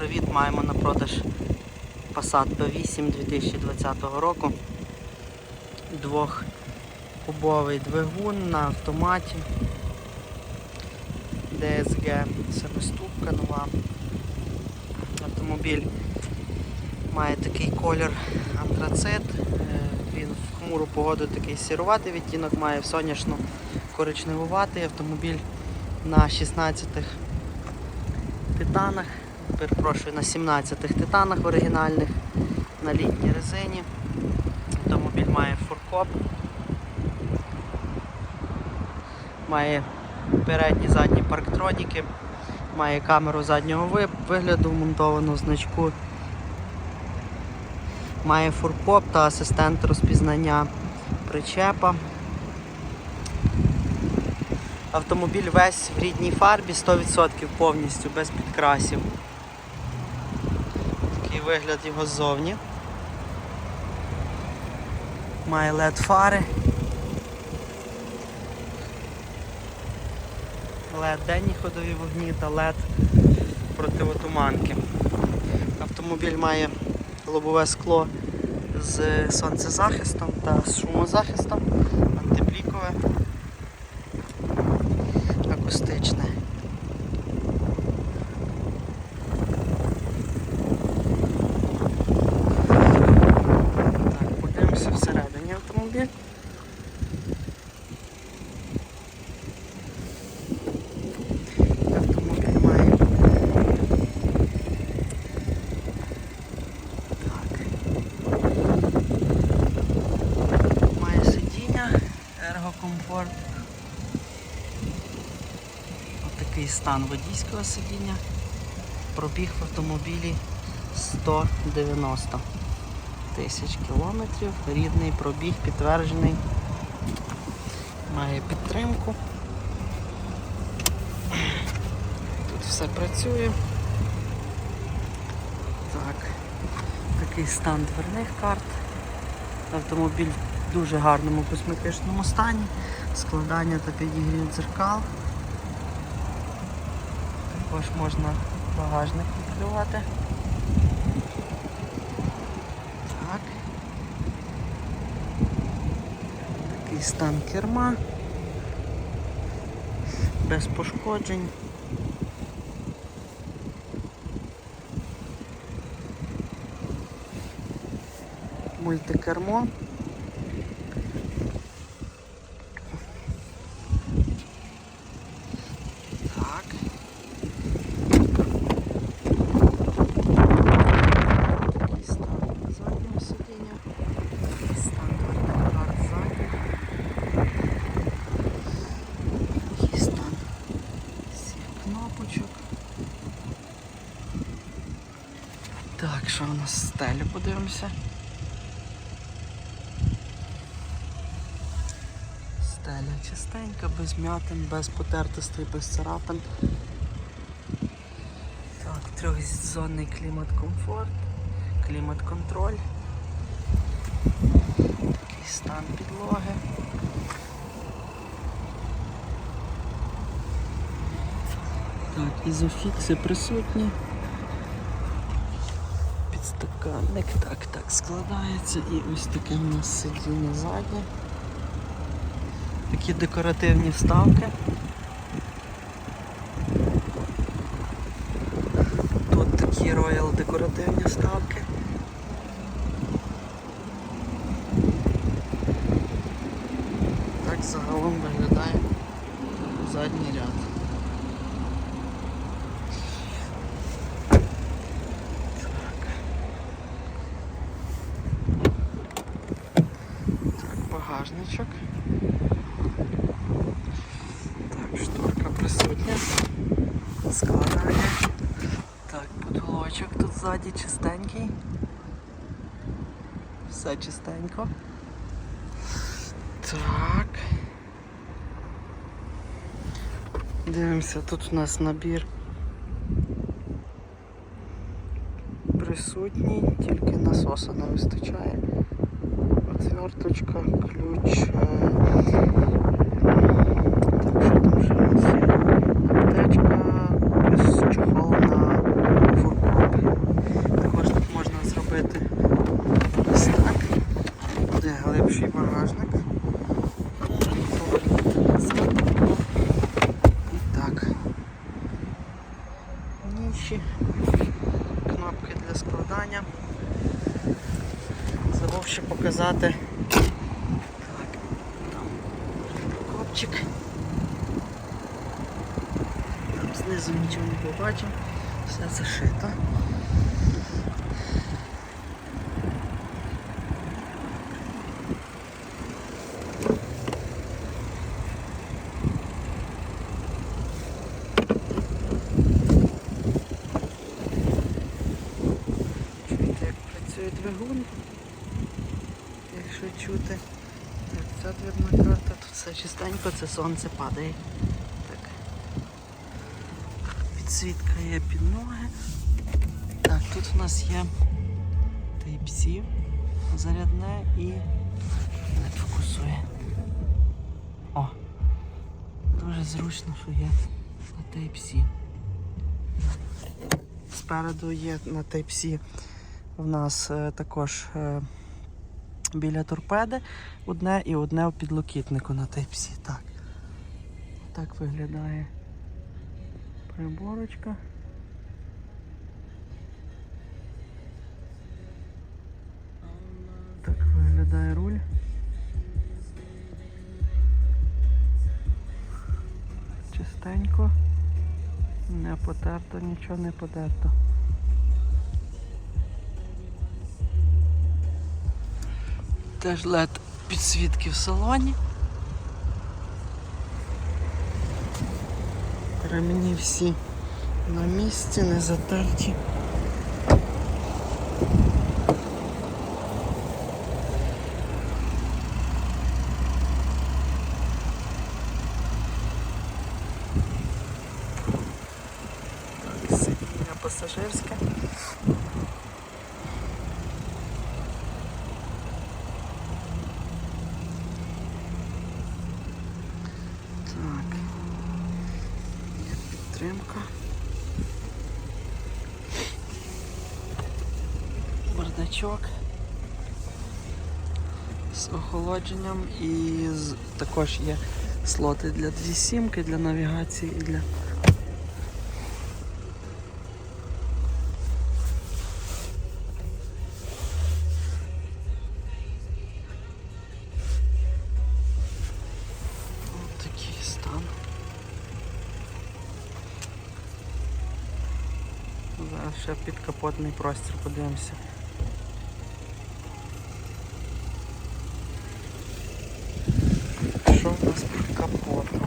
привіт! Маємо на продаж Passat P8 2020 року. Двохкубовий двигун на автоматі. DSG семиступка нова. Автомобіль має такий колір антрацит. Е, Він в хмуру погоду такий сіруватий відтінок має в сонячну коричневуватий автомобіль на 16 титанах, перепрошую, на 17-х титанах оригінальних, на літній резині. Автомобіль має фуркоп, має передні задні парктроніки, має камеру заднього вигляду, вмонтовану значку, має фуркоп та асистент розпізнання причепа. Автомобіль весь в рідній фарбі, 100% повністю без підкрасів. Такий вигляд його ззовні. Має LED фари. LED денні ходові вогні та LED противотуманки. Автомобіль має лобове скло з сонцезахистом та з шумозахистом, антиблікове акустичне. Так, подивимося всередині автомобіль. Автомобіль має. Так. Має сидіння, ергокомфорт. Отакий стан водійського сидіння. Пробіг в автомобілі 190 тисяч кілометрів. Рідний пробіг підтверджений. Має підтримку. Тут все працює. Так. Такий стан дверних карт. Автомобіль в дуже гарному косметичному стані. Складання та підігрів дзеркал. Також можна багажник відкривати. Так. Такий стан керма. Без пошкоджень. Мультикермо. Так. Такий стан заднього сидіння. Стан дверних карт ззаді. Такий стан всіх кнопочок. Так, що у нас стелю подивимося. Стеля чистенька, без м'ятин, без потертостей, без царапин. Так, трьохзонний клімат-комфорт, клімат-контроль. Такий стан підлоги. Так, ізофікси присутні. Підстаканник, так, так, складається. І ось таке у нас сидіння заднє. Такі декоративні вставки. Тут такі роял декоративні вставки. багажничок. Так, шторка присутня. Складання. Так, потолочок тут ззаді чистенький. Все чистенько. Так. Дивимося, тут у нас набір присутній, тільки насоса не вистачає. Карточка, ключ. Э, так, що там ще у нас? Аптечка, плюс чохол на фуркопі. Також тут можна зробити ось так. Глибший багажник. Знизу нічого не побачив, все зашито. Чуєте, як працює двигун, якщо чути. Так, ця дверна карта, тут все чистенько, це сонце падає. Підсвітка є під ноги. Так, тут у нас є Type-C, зарядне і не фокусує. О! Дуже зручно, що є на Type-C. Спереду є на Type-C в нас е, також е, біля торпеди одне і одне в підлокітнику на Type-C. Так. Так виглядає приборочка. Так виглядає руль. Чистенько. Не потерто, нічого не потерто. Теж LED підсвітки в салоні. Ремені всі на місці, не затерті. Так, сидіння пасажирське. Так. Є підтримка. Бардачок з охолодженням і також є слоти для дві сімки, для навігації і для. Ще підкапотний простір подивимося. Що у нас під капотом?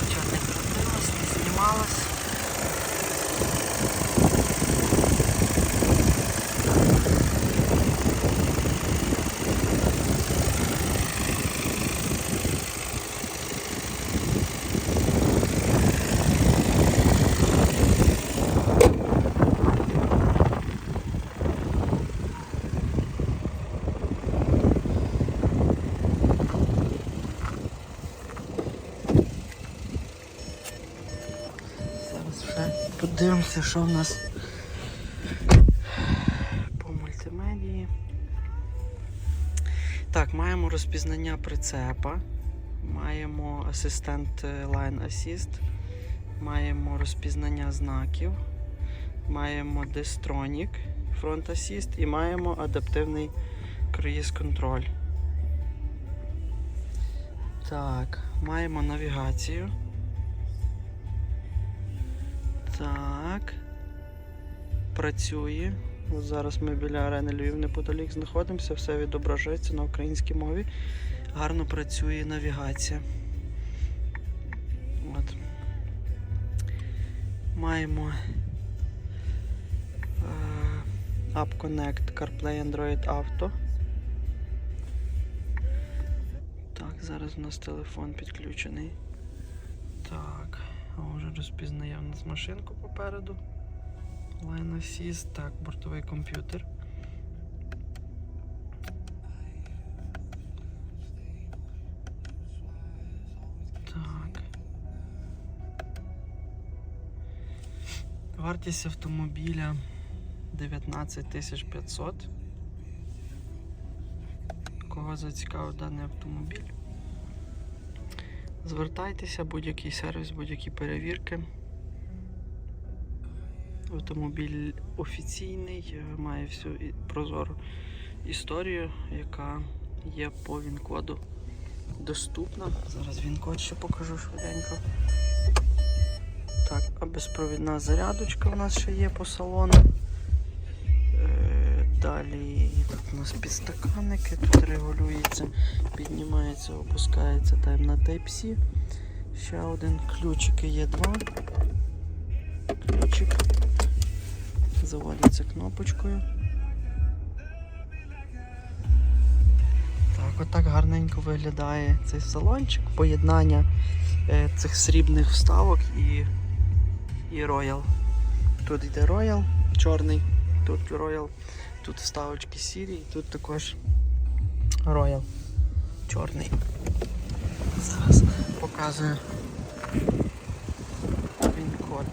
Нічого не крутилось, не знімалось. Зараз вже подивимося, що в нас по мультимедії. Так, маємо розпізнання прицепа, маємо асистент е, Line Assist, маємо розпізнання знаків, маємо Destronic Front Assist і маємо адаптивний круїз контроль. Так, маємо навігацію. Так. Працює. От зараз ми біля арени Львів неподалік знаходимося, все відображається на українській мові. Гарно працює навігація. От. Маємо е, App Connect CarPlay Android Auto. Так, зараз у нас телефон підключений. Так, а вже розпізнає у нас машинку попереду. Line Assist, так, бортовий комп'ютер. Так. Вартість автомобіля 19 500. Кого зацікавив даний автомобіль? Звертайтеся, будь-який сервіс, будь-які перевірки. Автомобіль офіційний, е, має всю прозору історію, яка є по він-коду доступна. Зараз він-код ще покажу швиденько. Так, а безпровідна зарядочка у нас ще є по салону. Далі тут у нас підстаканники, тут регулюється, піднімається, опускається тайм на Type-C. Ще один ключики є два. Ключик. Заводиться кнопочкою. Так, отак гарненько виглядає цей салончик. Поєднання е, цих срібних вставок і, і Royal. Тут йде Royal чорний, тут Royal, тут вставочки сірі, і тут також роял чорний. Зараз показую він код.